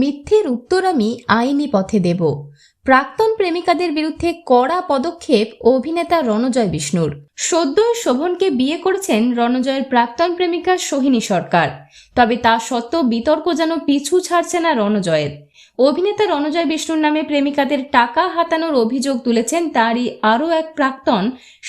মিথ্যের উত্তর আমি আইনি পথে দেব। প্রাক্তন প্রেমিকাদের বিরুদ্ধে কড়া পদক্ষেপ অভিনেতা রণজয় বিষ্ণুর। সদ্য শোভনকে বিয়ে করেছেন রণজয়ের প্রাক্তন প্রেমিকা সোহিনী সরকার। তবে তা সত্ত্বেও বিতর্ক যেন পিছু ছাড়ছে না রণজয়ের। অভিনেতা রণজয় বিষ্ণুর নামে প্রেমিকাদের টাকা হাতানোর অভিযোগ তুলেছেন তারই আরও এক প্রাক্তন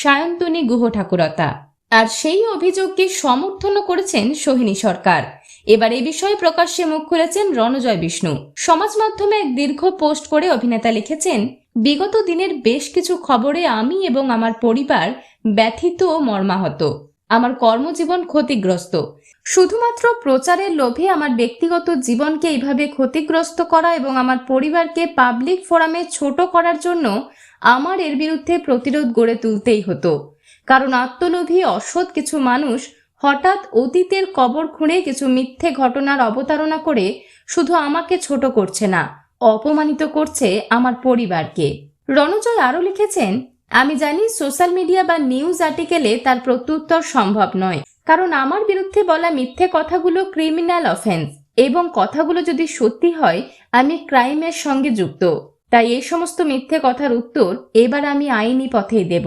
সায়ন্তনী গুহ ঠাকুরতা আর সেই অভিযোগকে সমর্থনও করেছেন সোহিনী সরকার। এবার এই বিষয়ে প্রকাশ্যে মুখ খুলেছেন রণজয় বিষ্ণু। সমাজ মাধ্যমে এক দীর্ঘ পোস্ট করে অভিনেতা লিখেছেন, বিগত দিনের বেশ কিছু খবরে আমি এবং আমার পরিবার ব্যথিত ও মর্মাহত। আমার কর্মজীবন ক্ষতিগ্রস্ত। শুধুমাত্র প্রচারের লোভে আমার ব্যক্তিগত জীবনকে এইভাবে ক্ষতিগ্রস্ত করা এবং আমার পরিবারকে পাবলিক ফোরামে ছোট করার জন্য আমার এর বিরুদ্ধে প্রতিরোধ গড়ে তুলতেই হতো। কারণ আত্মলোভী, অসৎ কিছু মানুষ হঠাৎ অতীতের কবর খুঁড়ে কিছু মিথ্যে ঘটনার অবতারণা করে শুধু আমাকে ছোট করছে না, অপমানিত করছে আমার পরিবারকে। রণজয় আরও লিখেছেন, আমি জানি সোশ্যাল মিডিয়া বা নিউজ আর্টিকেলে তার প্রত্যুত্তর সম্ভব নয়, কারণ আমার বিরুদ্ধে বলা মিথ্যে কথাগুলো ক্রিমিনাল অফেন্স এবং কথাগুলো যদি সত্যি হয়, আমি ক্রাইমের সঙ্গে যুক্ত। তাই এই সমস্ত মিথ্যে কথার উত্তর এবার আমি আইনি পথেই দেব।